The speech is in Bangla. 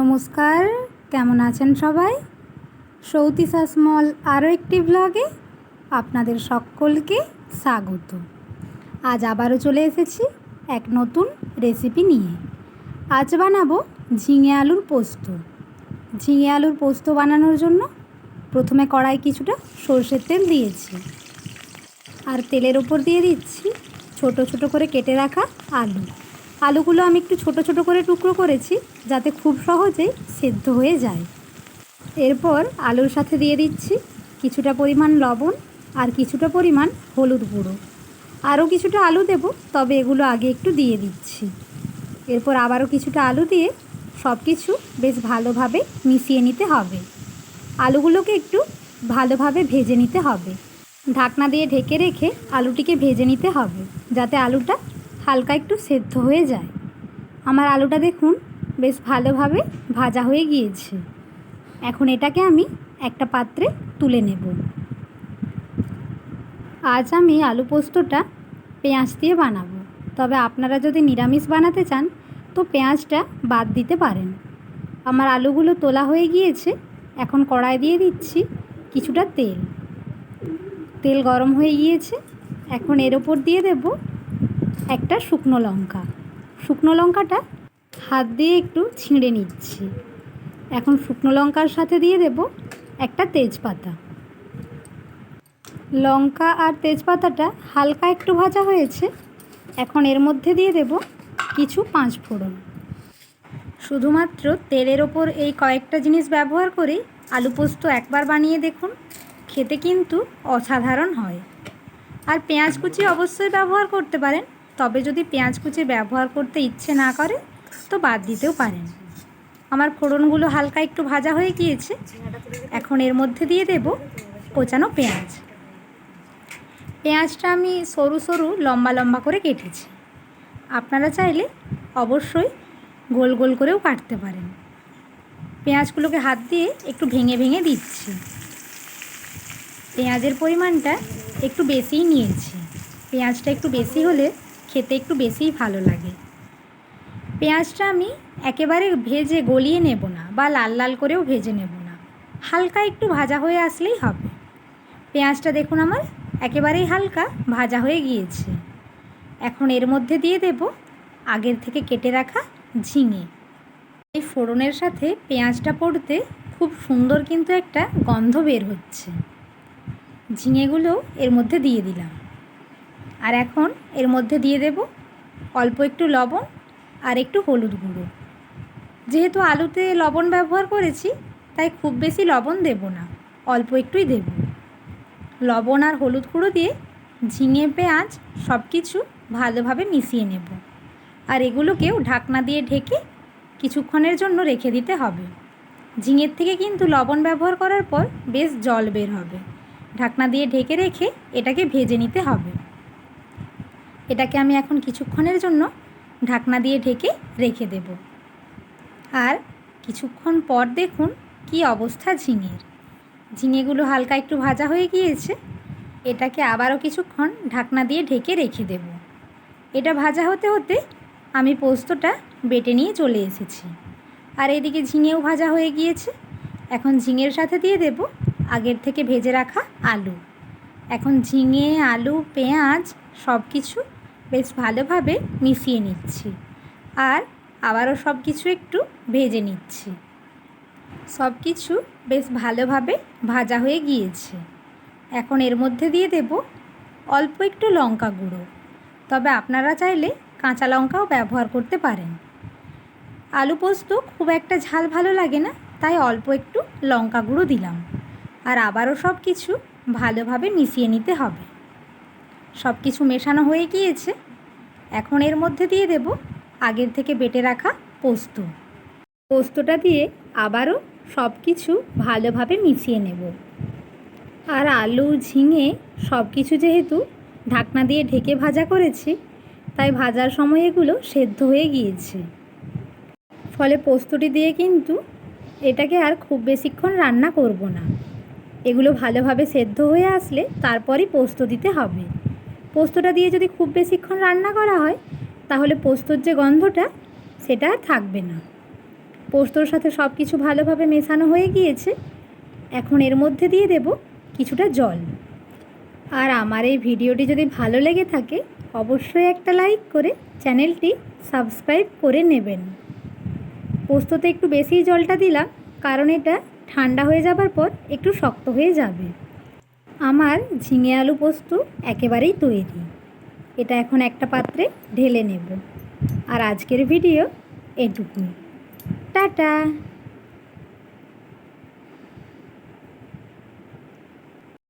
নমস্কার, কেমন আছেন সবাই? সৌতি সাসমল আরও একটি ব্লগে আপনাদের সকলকে স্বাগত। আজ আবারও চলে এসেছি এক নতুন রেসিপি নিয়ে। আজ বানাবো ঝিঙে আলুর পোস্ত। ঝিঙে আলুর পোস্ত বানানোর জন্য প্রথমে কড়াই কিছুটা সর্ষের তেল দিয়েছি। আর তেলের ওপর দিয়ে দিচ্ছি ছোট ছোট করে কেটে রাখা আলু। আলুগুলো আমি একটু ছোট ছোট করে টুকরো করেছি যাতে খুব সহজেই সেদ্ধ হয়ে যায়। এরপর আলুর সাথে দিয়ে দিচ্ছি কিছুটা পরিমাণ লবণ আর কিছুটা পরিমাণ হলুদ গুঁড়ো। আরও কিছুটা আলু দেব, তবে এগুলো আগে একটু দিয়ে দিচ্ছি। এরপর আবারও কিছুটা আলু দিয়ে সব কিছু বেশ ভালোভাবে মিশিয়ে নিতে হবে। আলুগুলোকে একটু ভালোভাবে ভেজে নিতে হবে। ঢাকনা দিয়ে ঢেকে রেখে আলুটিকে ভেজে নিতে হবে, যাতে আলুটা হালকা একটু সেদ্ধ হয়ে যায়। আমার আলুটা দেখুন বেশ ভালোভাবে ভাজা হয়ে গিয়েছে। এখন এটাকে আমি একটা পাত্রে তুলে নেব। আজ আমি আলু পোস্তটা পেঁয়াজ দিয়ে বানাবো। তবে আপনারা যদি নিরামিষ বানাতে চান, তো পেঁয়াজটা বাদ দিতে পারেন। আমার আলুগুলো তোলা হয়ে গিয়েছে। এখন কড়াই দিয়ে দিচ্ছি কিছুটা তেল। তেল গরম হয়ে গিয়েছে। এখন এর ওপর দিয়ে দেব একটা শুকনো লঙ্কা। শুকনো লঙ্কাটা হাত দিয়ে একটু ছিঁড়ে নিচ্ছি। এখন শুকনো লঙ্কার সাথে দিয়ে দেব একটা তেজপাতা। লঙ্কা আর তেজপাতাটা হালকা একটু ভাজা হয়েছে। এখন এর মধ্যে দিয়ে দেব কিছু পাঁচ ফোড়ন। শুধুমাত্র তেলের ওপর এই কয়েকটা জিনিস ব্যবহার করে আলু পোস্ত একবার বানিয়ে দেখুন, খেতে কিন্তু অসাধারণ হয়। আর পেঁয়াজ কুচি অবশ্যই ব্যবহার করতে পারেন, তবে যদি পেঁয়াজ কুচি ব্যবহার করতে ইচ্ছে না করে তো বাদ দিতেও পারেন। আমার ফোড়নগুলো হালকা একটু ভাজা হয়ে গিয়েছে। এখন এর মধ্যে দিয়ে দেব কোচানো পেঁয়াজ। পেঁয়াজটা আমি সরু সরু লম্বা লম্বা করে কেটেছি। আপনারা চাইলে অবশ্যই গোল গোল করেও কাটতে পারেন। পেঁয়াজগুলোকে হাত দিয়ে একটু ভেঙে ভেঙে দিচ্ছি। পেঁয়াজের পরিমাণটা একটু বেশিই নিয়েছি। পেঁয়াজটা একটু বেশি হলে খেতে একটু বেশিই ভালো লাগে। পেঁয়াজটা আমি একেবারে ভেজে গলিয়ে নেব না বা লাল লাল করেও ভেজে নেব না। হালকা একটু ভাজা হয়ে আসলেই হবে। পেঁয়াজটা দেখুন আমার একেবারেই হালকা ভাজা হয়ে গিয়েছে। এখন এর মধ্যে দিয়ে দেব আগের থেকে কেটে রাখা ঝিঙে। এই ফোড়নের সাথে পেঁয়াজটা পড়তে খুব সুন্দর কিন্তু একটা গন্ধ বের হচ্ছে। ঝিঙেগুলো এর মধ্যে দিয়ে দিলাম। আর এখন এর মধ্যে দিয়ে দেব অল্প একটু লবণ আর একটু হলুদ গুঁড়ো। যেহেতু আলুতে লবণ ব্যবহার করেছি, তাই খুব বেশি লবণ দেব না, অল্প একটুই দেব। লবণ আর হলুদ গুঁড়ো দিয়ে ঝিঙে, পেঁয়াজ সব কিছু ভালোভাবে মিশিয়ে নেব। আর এগুলোকেও ঢাকনা দিয়ে ঢেকে কিছুক্ষণের জন্য রেখে দিতে হবে। ঝিঙের থেকে কিন্তু লবণ ব্যবহার করার পর বেশ জল বের হবে। ঢাকনা দিয়ে ঢেকে রেখে এটাকে ভেজে নিতে হবে। এটাকে আমি এখন কিছুক্ষণের জন্য ঢাকনা দিয়ে ঢেকে রেখে দেব। আর কিছুক্ষণ পর দেখুন কি অবস্থা ঝিঙের। ঝিঙেগুলো হালকা একটু ভাজা হয়ে গিয়েছে। এটাকে আবারও কিছুক্ষণ ঢাকনা দিয়ে ঢেকে রেখে দেব। এটা ভাজা হতে হতে আমি পোস্তটা বেটে নিয়ে চলে এসেছি। আর এদিকে ঝিঙেও ভাজা হয়ে গিয়েছে। এখন ঝিঙের সাথে দিয়ে দেব আগের থেকে ভেজে রাখা আলু। এখন ঝিঙে, আলু, পেঁয়াজ সব কিছু বেশ ভালোভাবে মিশিয়ে নিচ্ছি। আর আবারও সব কিছু একটু ভেজে নিচ্ছি। সব কিছু বেশ ভালোভাবে ভাজা হয়ে গিয়েছে। এখন এর মধ্যে দিয়ে দেব অল্প একটু লঙ্কা গুঁড়ো। তবে আপনারা চাইলে কাঁচা লঙ্কাও ব্যবহার করতে পারেন। আলু পোস্ত খুব একটা ঝাল ভালো লাগে না, তাই অল্প একটু লঙ্কা গুঁড়ো দিলাম। আর আবারও সব কিছু ভালোভাবে মিশিয়ে নিতে হবে। সব কিছু মেশানো হয়ে গিয়েছে। এখন এর মধ্যে দিয়ে দেব আগের থেকে বেটে রাখা পোস্ত। পোস্তটা দিয়ে আবারও সব কিছু ভালোভাবে মিশিয়ে নেব। আর আলু, ঝিঙে সব কিছু যেহেতু ঢাকনা দিয়ে ঢেকে ভাজা করেছি, তাই ভাজার সময় এগুলো সেদ্ধ হয়ে গিয়েছে। ফলে পোস্তটি দিয়ে কিন্তু এটাকে আর খুব বেশিক্ষণ রান্না করব না। এগুলো ভালোভাবে সেদ্ধ হয়ে আসলে তারপরই পোস্ত দিতে হবে। পোস্তটা দিয়ে যদি খুব বেশিক্ষণ রান্না করা হয়, তাহলে পোস্তর যে গন্ধটা, সেটা থাকবে না। পোস্তর সাথে সব কিছু ভালোভাবে মেশানো হয়ে গিয়েছে। এখন এর মধ্যে দিয়ে দেব কিছুটা জল। আর আমার এই ভিডিওটি যদি ভালো লেগে থাকে, অবশ্যই একটা লাইক করে চ্যানেলটি সাবস্ক্রাইব করে নেবেন। পোস্ততে একটু বেশি জলটা দিলাম, কারণ এটা ঠান্ডা হয়ে যাবার পর একটু শক্ত হয়ে যাবে। আমার ঝিঙে আলু পোস্ত একেবারেই তৈরি। এটা এখন একটা পাত্রে ঢেলে নেব। আর আজকের ভিডিও এটুকুই। টাটা!